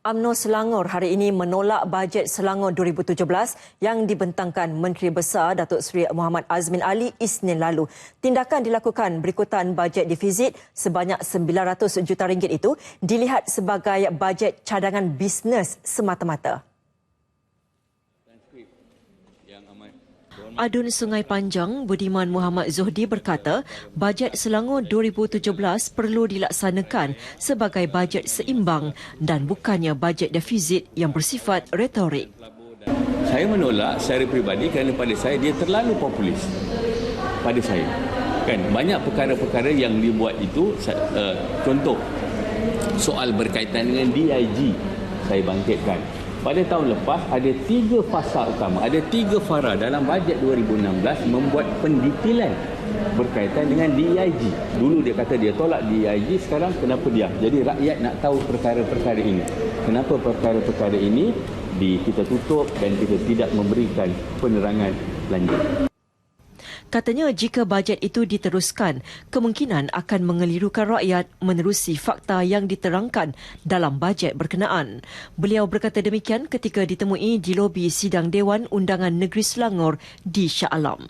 UMNO Selangor hari ini menolak bajet Selangor 2017 yang dibentangkan Menteri Besar Datuk Seri Muhammad Azmin Ali Isnin lalu. Tindakan dilakukan berikutan bajet defisit sebanyak 900 juta ringgit itu dilihat sebagai bajet cadangan bisnes semata-mata. Adun Sungai Panjang Budiman Muhammad Zuhdi berkata bajet Selangor 2017 perlu dilaksanakan sebagai bajet seimbang dan bukannya bajet defisit yang bersifat retorik. Saya menolak secara peribadi kerana pada saya dia terlalu populis pada saya. Kan banyak perkara-perkara yang dibuat itu uh, contoh soal berkaitan dengan DIG saya bangkitkan pada tahun lepas ada tiga fasa utama, ada tiga fara dalam bajet 2016 membuat pendetilan berkaitan dengan DIG. Dulu dia kata dia tolak DIG, sekarang kenapa dia? Jadi rakyat nak tahu perkara-perkara ini. Kenapa perkara-perkara ini di kita tutup dan kita tidak memberikan penerangan lanjut. Katanya jika bajet itu diteruskan, kemungkinan akan mengelirukan rakyat menerusi fakta yang diterangkan dalam bajet berkenaan. Beliau berkata demikian ketika ditemui di lobi sidang Dewan Undangan Negeri Selangor di Shah Alam.